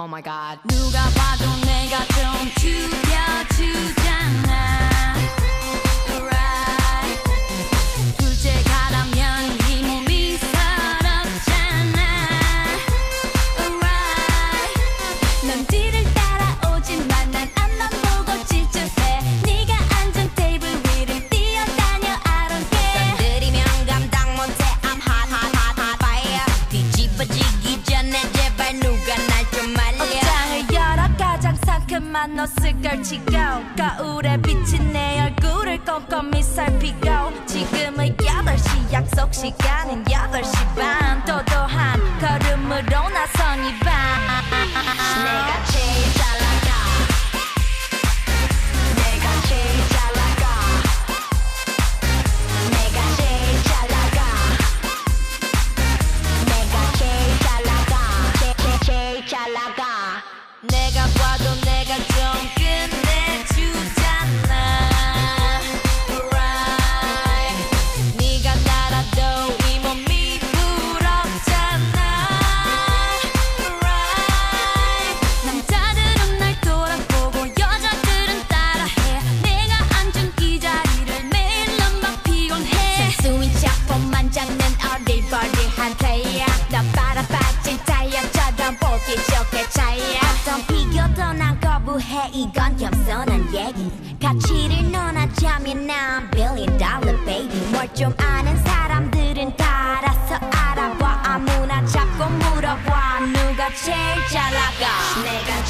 Oh my god 누가 봐도 내가 좀 죽여 나만 옷을 치고 가을에 비친 내 얼굴을 꼼꼼히 살피고 지금은 8시 약속 시간은 8시 반. 와도 내가 좀 끝내주지 이건 겸손한 얘기. 가치를 논하자면 난 billion dollar baby. 뭘 좀 아는 사람들은 다 알아서 알아봐. 아무나 잡고 물어봐. 누가 제일 잘 나가 내가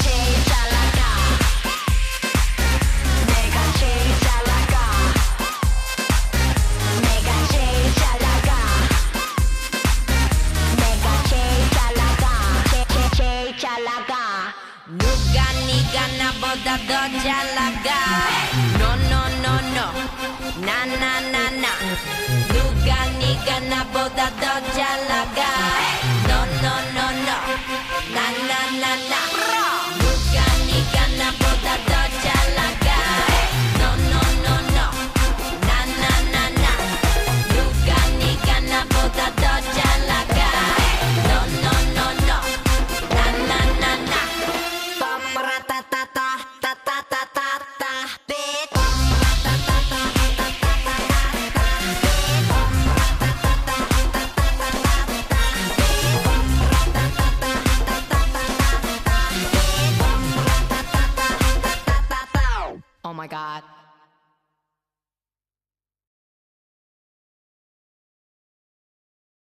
rodador de. No, no, no, no, na, na, na, na. Lugar niga na boda do alagar. No, no, no, no, na, na, na, na. Oh my God.